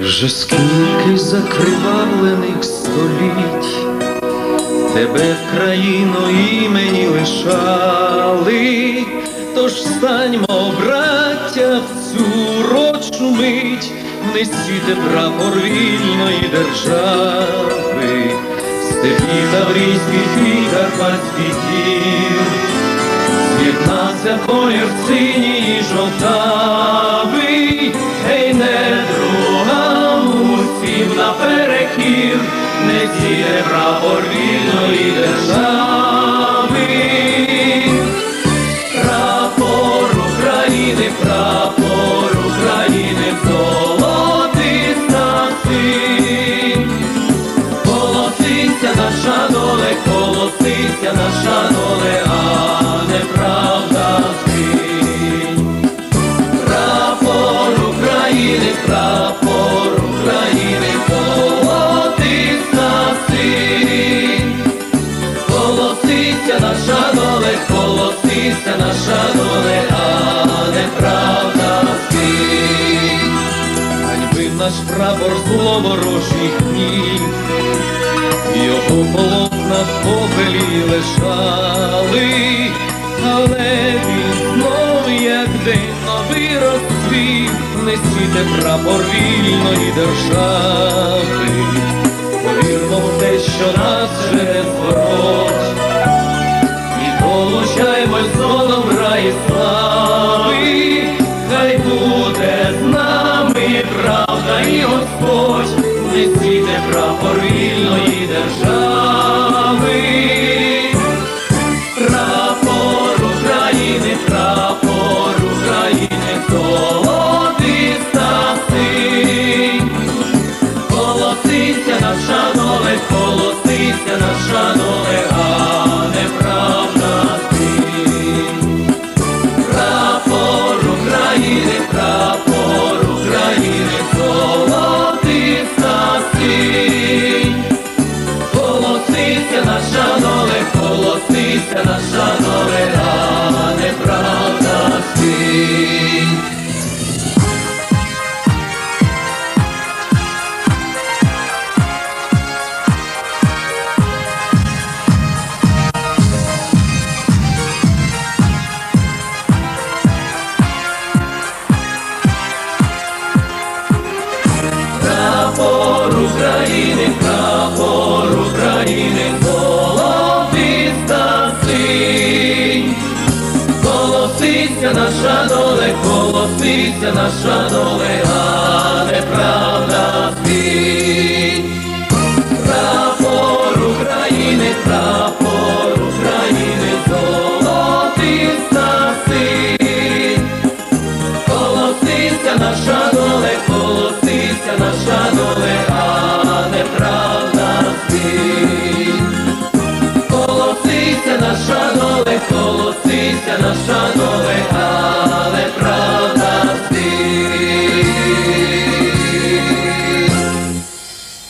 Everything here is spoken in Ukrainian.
Вже скільки закривавлених століть тебе країну імені лишали, тож станьмо, браття, в цю урочну мить, внесіте прапор вільної держави, степі таврійських і карпатських гір, з'єднався колір синій і жовтавий, Колоситься наша доле, колоситься наша доле, а неправда згинь. Ганьбив наш прапор зло ворожих днів, його полотна в попелі лежали, але він знов, як день новий розцвів, несіте прапор вільної держави, повірмо в те, що нас вже і Господь, несіте прапор вільної Колоситься наша доле, колоситься наша доле, а неправда. Прапор України, доле, колотиться наша доле, а не правда.